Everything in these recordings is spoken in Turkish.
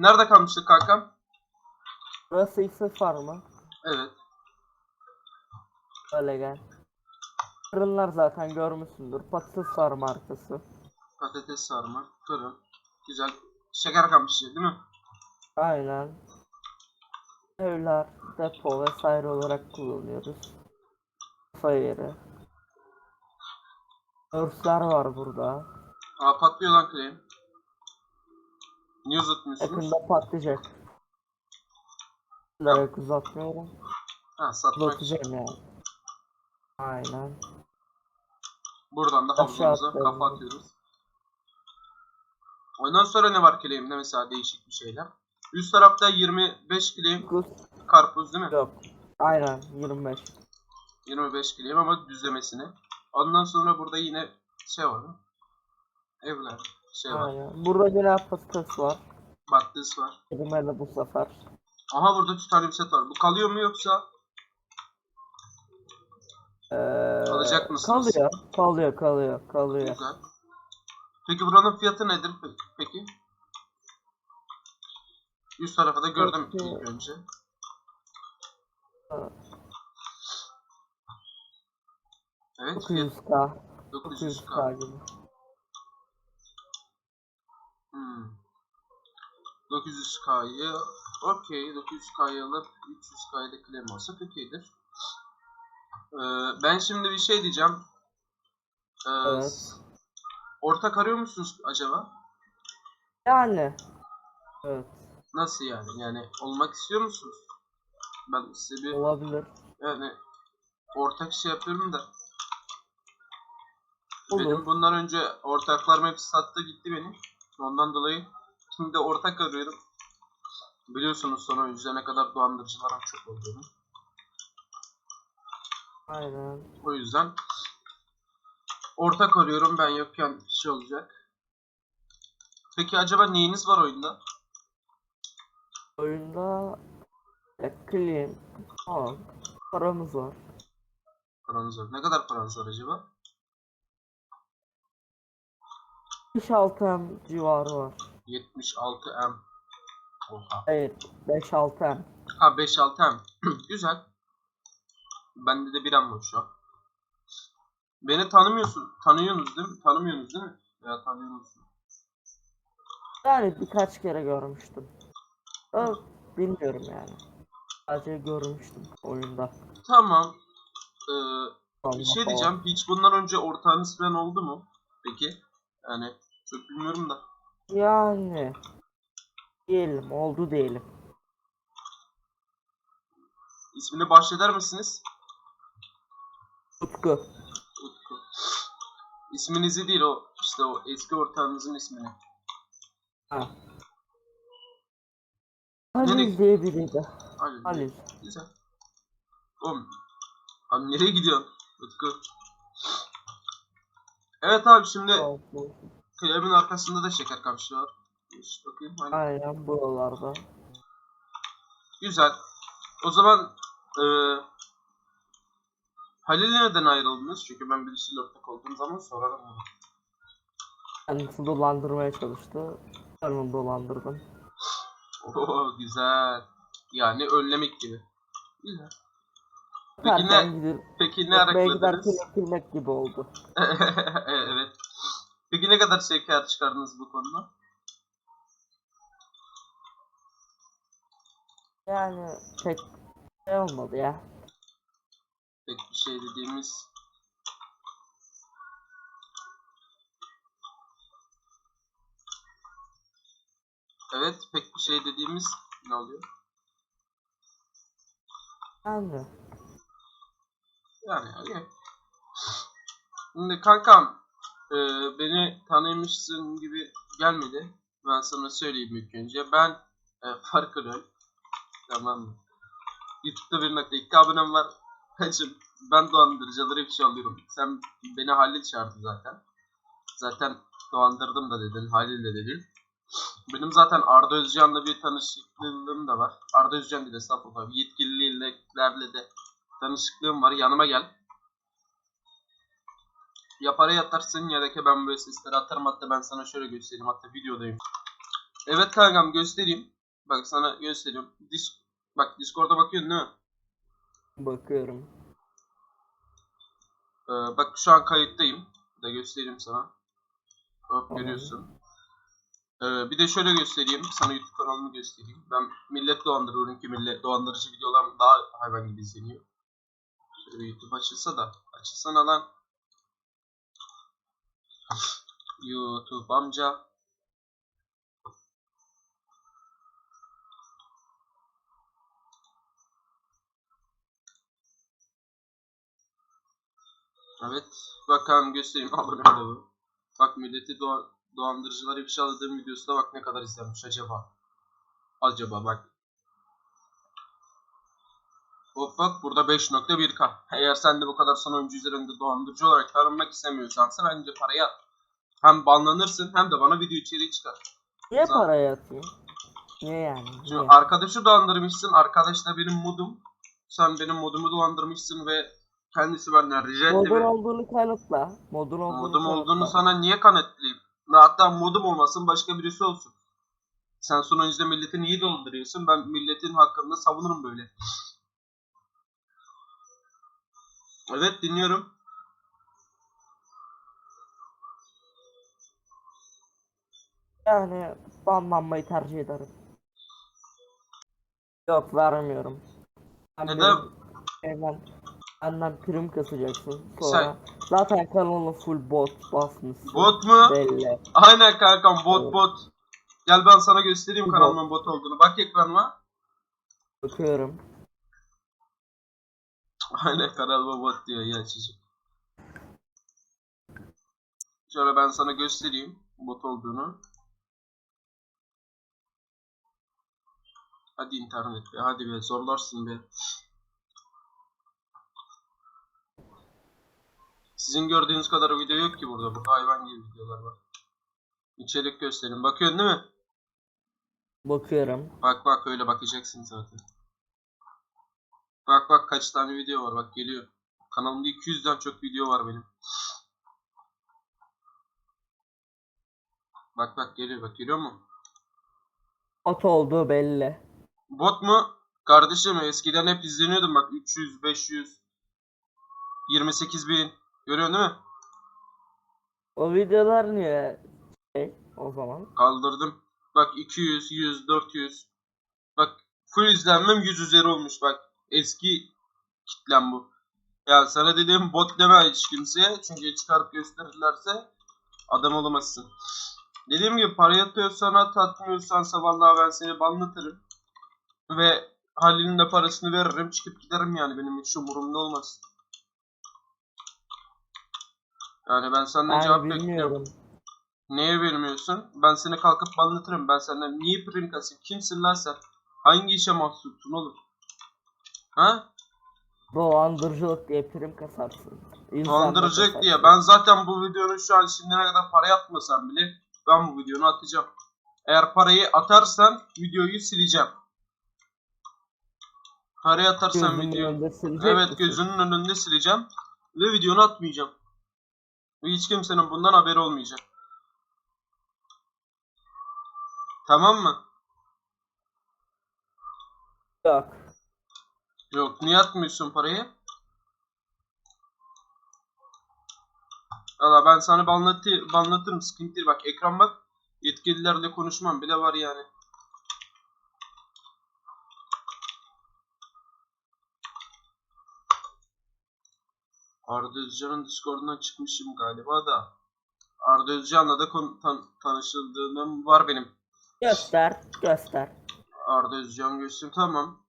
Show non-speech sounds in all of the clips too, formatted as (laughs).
Nerede kalmıştık kankam? Burası X Farmı. Evet. Öyle gel. Fırınlar zaten görmüşsündür. Patates farmı arkası. Patates sarma, fırın. Güzel. Şeker kamışı değil mi? Aynen. Evler, depo vesaire olarak kullanıyoruz. Kafa yeri. Örsler var burada. Aa patlıyor lan claim. Niye uzatmıyorsunuz? Yakında patlayacak. Direkt uzatmıyorum. Ha satmak. Uzatacağım yani. Aynen. Buradan da havuzumuza atlayalım. kafa atıyoruz. Ondan sonra ne var claim'de mesela değişik bir şeyler. Üst tarafta 25 claim Kus karpuz değil mi? yok. Aynen 25. 25 claim ama düzlemesine. Ondan sonra burada yine şey var. Evler şey var. Aynen. Burada yine patates var. Battıs var. Kelimeli bu sefer. Aha burada titanium set var. Bu kalıyor mu yoksa? Ee, Alacak mısınız? Kalıyor. Kalıyor kalıyor kalıyor. Güzel. Peki buranın fiyatı nedir pe- peki? Üst tarafa da gördüm Peki. ilk önce. Evet fiyat 900k. 900k. 900k gibi. 900k'yı okey 900k'yı alıp 300k'yı da claim alsak okeydir. Ee, ben şimdi bir şey diyeceğim. Ee, Evet. Ortak arıyor musunuz acaba? Yani. Evet. Nasıl yani? Yani olmak istiyor musunuz? Ben size bir Olabilir. yani ortak şey yapıyorum da. Olur. Benim bundan önce ortaklarım hepsi sattı gitti beni. Ondan dolayı şimdi ortak arıyorum. Biliyorsunuz sonra üzerine kadar dolandırıcıların çok olduğunu. Aynen. O yüzden ortak arıyorum ben yokken şey olacak. Peki acaba neyiniz var oyunda? Oyunda clean falan paramız var. Paranız var. Ne kadar paranız var acaba? 5-6 M civarı var. 76 M. Oha. Hayır 5-6 M. Ha 5-6 M. (clears throat) Güzel. Bende de bir M var şu an. Beni tanımıyorsun. Tanıyorsunuz değil mi? Tanımıyorsunuz değil mi? Veya tanıyorsunuz. Yani birkaç kere görmüştüm. Da bilmiyorum yani. Sadece görmüştüm oyunda. Tamam. Ee, Vallahi bir şey diyeceğim. Hiç bundan önce ortağınız falan oldu mu? Peki. Yani çok bilmiyorum da. Yani. Diyelim oldu diyelim. İsmini bahşeder misiniz? Utku. Utku. İsminizi değil o işte o eski ortağınızın ismini. Ha. Halil diye biriydi. Halil. Halil. Güzel. Oğlum. Abi nereye gidiyorsun? Utku. Evet abi şimdi Klabin arkasında da şeker kamışı var. Bakayım. Aynen. Aynen buralarda. Güzel. O zaman eee Halil'le neden ayrıldınız? Çünkü ben birisiyle ortak olduğum zaman sorarım bunu. Kendisi dolandırmaya çalıştı. Ben onu dolandırdım. Oo güzel. Yani önlemek gibi. Güzel. Peki Erken ne, gidip peki ne ekmeğe giderken arakladınız? ekilmek gibi oldu. (laughs) evet. Peki ne kadar şeker çıkardınız bu konuda? Yani pek şey olmadı ya. Pek bir şey dediğimiz Evet, pek bir şey dediğimiz ne oluyor? Yani Yani okey. Şimdi kankam e, beni tanımışsın gibi gelmedi. Ben sana söyleyeyim ilk önce. Ben e, Farkıröl. Tamam mı? YouTube'da 1.2 abonem var. Hacım ben dolandırıcıları bir şey alıyorum. Sen beni Halil çağırdı zaten. Zaten dolandırdım da dedin. Halil de dedin. Benim zaten Arda Özcan'la bir tanışıklığım da var. Arda Özcan değil estağfurullah. Yetkililerle de tanışıklığım var. Yanıma gel. Ya para yatarsın ya da ki ben böyle sesleri atarım hatta ben sana şöyle göstereyim hatta videodayım. Evet kankam göstereyim. Bak sana gösteriyorum. Dis bak Discord'a bakıyorsun değil mi? Bakıyorum. Ee, bak şu an kayıttayım. Bir de göstereyim sana. Tamam. görüyorsun. Ee, bir de şöyle göstereyim. Sana YouTube kanalımı göstereyim. Ben millet dolandırıyorum ki millet dolandırıcı videolarım daha hayvan gibi izleniyor. Şöyle bir YouTube açılsa da. Açılsana lan. YouTube amca. Evet. Bakalım göstereyim. (laughs) Abone bu. Bak milleti doğa- dolandırıcıları ifşaladığım videosunda bak ne kadar izlenmiş acaba. Acaba bak. Hop bak burada 5.1k. Eğer sen de bu kadar son oyuncu üzerinde dolandırıcı olarak tanınmak istemiyorsansa bence parayı at. Hem banlanırsın hem de bana video içeriği çıkar. Niye parayı atayım? Niye yani? Şimdi Niye? arkadaşı dolandırmışsın. Arkadaş da benim modum. Sen benim modumu dolandırmışsın ve kendisi benden rica etti. Modun olduğunu kanıtla. Modun olduğunu Modum olduğunu kanıtla. sana niye kanıtlayayım? Hatta modum olmasın başka birisi olsun. Sen sonuçta milleti niye dolandırıyorsun? Ben milletin hakkında savunurum böyle. Evet dinliyorum. Yani banlanmayı tercih ederim. Yok vermiyorum. Neden? benim Benden, benden prim kasacaksın. Sonra Sen- zaten kanalın full bot basmışsın. Bot mu? Belli. Aynen kankam bot Evet. bot. Gel ben sana göstereyim kanalımın bot olduğunu. Bak ekranıma. Bakıyorum. Aynen kanalıma bot diyor ya çocuk. Şöyle ben sana göstereyim bot olduğunu. Hadi internet be hadi be zorlarsın be. Sizin gördüğünüz kadar video yok ki burada. Burada hayvan gibi videolar var. İçerik gösterin. Bakıyorsun değil mi? Bakıyorum. Bak bak öyle bakacaksın zaten. Bak bak kaç tane video var bak geliyor. Kanalımda 200'den çok video var benim. Bak bak geliyor bak geliyor mu? Bot olduğu belli. Bot mu? Kardeşim eskiden hep izleniyordum bak 300, 500, 28 bin. Görüyorsun değil mi? O videolar niye şey o zaman? Kaldırdım. Bak 200, 100, 400. Bak full izlenmem 100 üzeri olmuş bak. Eski kitlem bu. Ya sana dediğim bot deme hiç kimseye. Çünkü çıkarıp gösterirlerse adam olamazsın. Dediğim gibi para yatıyorsan at atmıyorsan vallahi ben seni banlatırım. Ve Halil'in de parasını veririm çıkıp giderim yani benim hiç umurumda olmaz. Yani ben senden cevap Ben bekliyorum. bilmiyorum. Neye vermiyorsun? Ben seni kalkıp banlatırım. Ben senden niye prim kasayım? Kimsin lan sen? Hangi işe mahsupsun oğlum? Ha? Dolandırıcılık diye prim kasarsın. İnsanla Dolandıracak kasarsın. diye. Ben zaten bu videonun şu an şimdiye kadar para atmasam bile ben bu videonu atacağım. Eğer parayı atarsan videoyu sileceğim. Parayı atarsan Gözünün videoyu... önünde silecek Evet misin? gözünün önünde sileceğim. Ve videonu atmayacağım. Ve hiç kimsenin bundan haberi olmayacak. Tamam mı? Yok. Yok niye atmıyorsun parayı? Valla ben sana banlatı, banlatırım sıkıntı değil. Bak ekran bak. Yetkililerle konuşmam bile var yani. Arda Özcan'ın Discord'undan çıkmışım galiba da. Arda Özcan'la da tan- tanışıldığım var benim. Göster. Göster. Arda Özcan göstereyim tamam.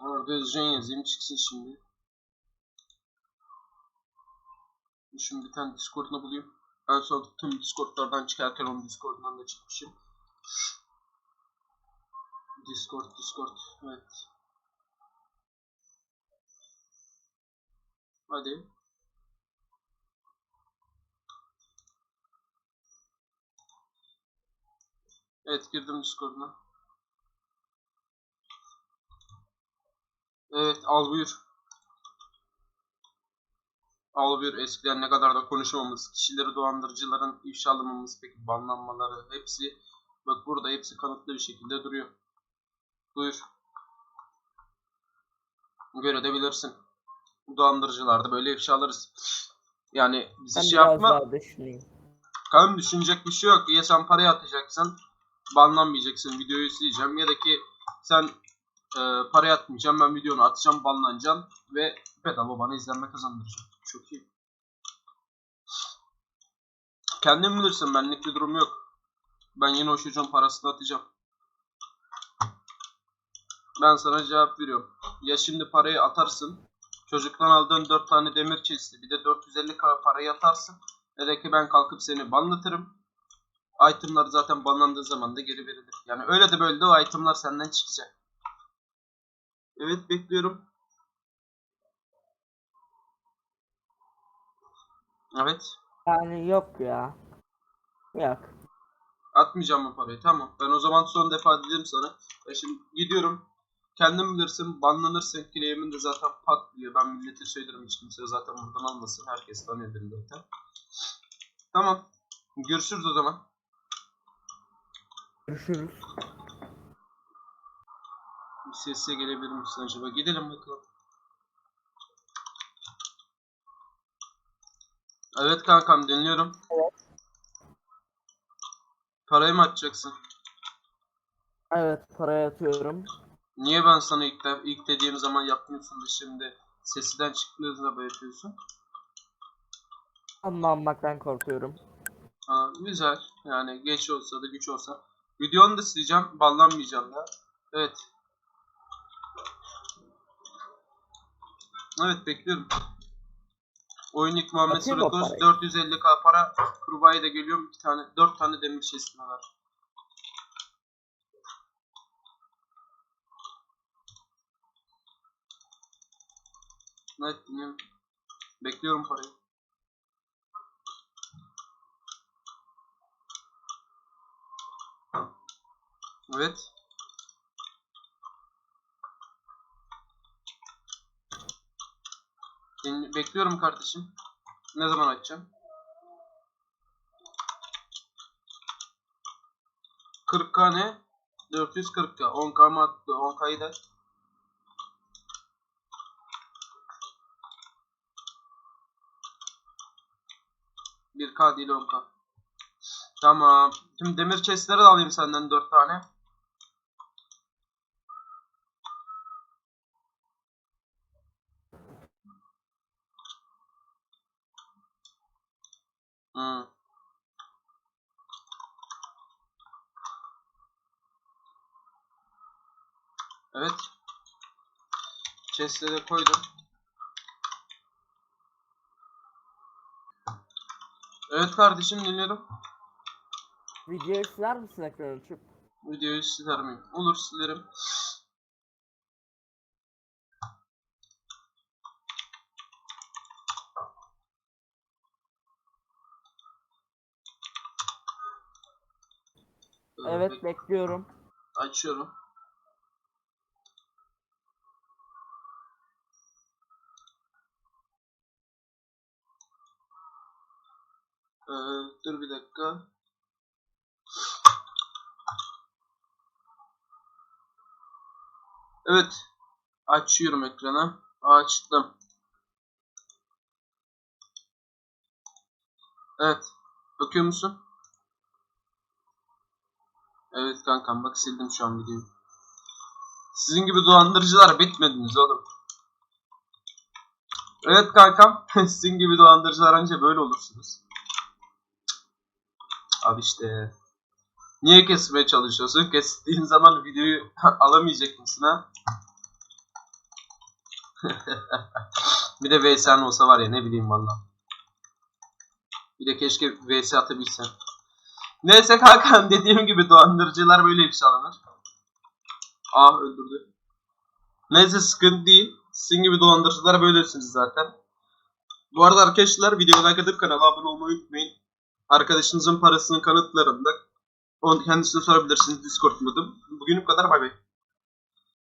Arda Özcan yazayım çıksın şimdi. Şimdi bir tane Discord'unu bulayım. En son tüm Discord'lardan çıkarken onun Discord'undan da çıkmışım. Discord, Discord, evet. Hadi. Evet girdim Discord'una. Evet al buyur. Al buyur eskiden ne kadar da konuşmamız, kişileri dolandırıcıların ifşalamamız, peki banlanmaları hepsi bak burada hepsi kanıtlı bir şekilde duruyor. Buyur. Görebilirsin. Dolandırıcılarda böyle ifşalarız. Yani bizi Ben şey yapma. Kanka düşünecek bir şey yok. Ya sen parayı atacaksın, banlanmayacaksın, videoyu sileceğim. Ya da ki sen e, parayı atmayacağım, ben videonu atacağım, banlanacaksın ve bedava bana izlenme kazandıracak. Çok iyi. Kendin bilirsin, benlik bir durum yok. Ben yine o çocuğun parasını atacağım. Ben sana cevap veriyorum. Ya şimdi parayı atarsın, çocuktan aldığın 4 tane demir chest'i, bir de 450k parayı atarsın. Ya ki ben kalkıp seni banlatırım. Itemlar zaten banlandığı zaman da geri verilir. Yani öyle de böyle de o itemlar senden çıkacak. Evet bekliyorum. Evet. Yani yok ya. Yok. Atmayacağım bu parayı. Tamam. Ben o zaman son defa dedim sana. Ben şimdi gidiyorum. Kendin bilirsin. Banlanırsın. Claim'in de zaten patlıyor. Ben millete söylerim. Hiç kimse zaten buradan almasın. Herkes tanıyor beni zaten. Tamam. Görüşürüz o zaman. Görüşürüz. Bir sesle gelebilir misin acaba? Gidelim bakalım. Evet kankam dinliyorum. Parayı mı atacaksın? Evet parayı atıyorum. Niye ben sana ilk, de, ilk dediğim zaman yapmıyorsun da şimdi sesiden çıktığında böyle yapıyorsun? Anlanmaktan korkuyorum. Ha, güzel. Yani geç olsa da güç olsa. Videonu da sileceğim. Banlanmayacağım da. Evet. Evet bekliyorum. Oyun ilk Muhammed Atayım mı Suratos parayı? 450k para. Kurbağayı da geliyorum. 2 tane 4 tane demir chest'im var. Evet dinliyorum. Bekliyorum parayı. Evet. Seni bekliyorum kardeşim. Ne zaman açacağım? 40k ne? 440k. 10k mı attı? 10k'yı da. Bir k değil 10k. Tamam. Şimdi demir chestleri de alayım senden 4 tane. Evet. Chest'e koydum. Evet kardeşim dinliyorum. Videoyu siler misin ekran açıp? Videoyu siler miyim? Olur silerim. Evet bek- bekliyorum. Açıyorum. Ee, dur bir dakika. Evet. Açıyorum ekranı. Açtım. Evet. Bakıyor musun? Evet kankam bak sildim şu an videoyu. Sizin gibi dolandırıcılar bitmediniz oğlum. Evet kankam. (laughs) Sizin gibi dolandırıcılar anca böyle olursunuz. Abi işte. Niye kesmeye çalışıyorsun? (laughs) Kestiğin zaman videoyu (laughs) alamayacak mısın ha? bir de VS'n olsa var ya ne bileyim valla. Bir de keşke VS atabilsen. Neyse kankam (laughs) dediğim gibi dolandırıcılar böyle ifşalanır. Ah öldürdü. Neyse sıkıntı değil. Sizin gibi dolandırıcılar böylesiniz zaten. Bu arada arkadaşlar videoya like atıp kanala abone olmayı unutmayın. Arkadaşınızın parasının kanıtlarında onu kendisine sorabilirsiniz Discord modum. Bugünlük kadar bay bay.